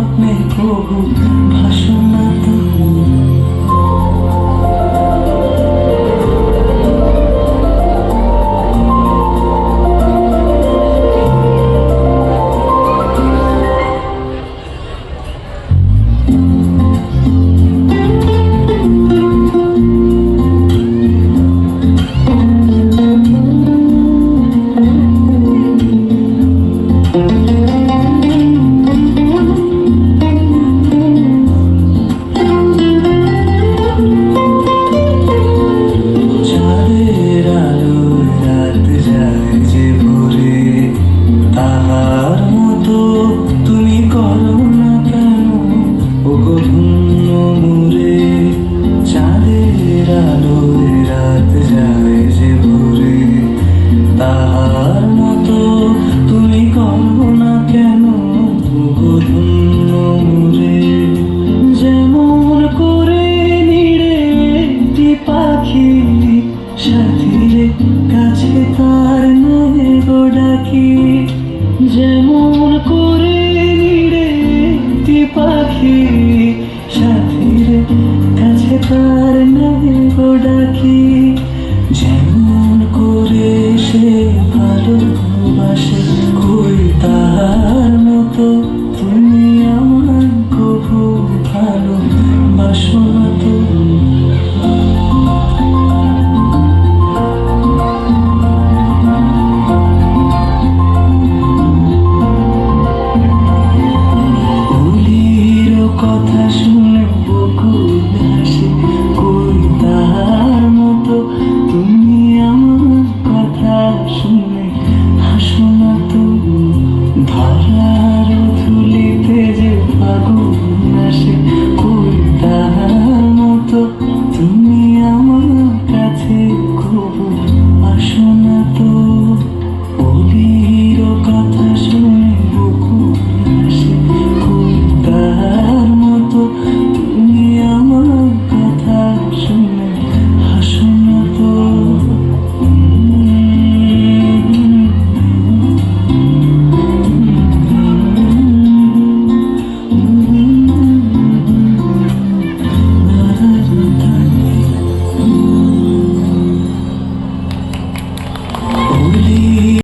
help me, Lord. তাহার মতো তুমি করো কেন ধন্য মুরে যেমন করে নিড়ে একটি পাখি, সাথীরে কাছে তার গো ডাকি। যেমন করে নিড়ে একটি পাখি, সাথীরে কাছে তার গো ডাকি।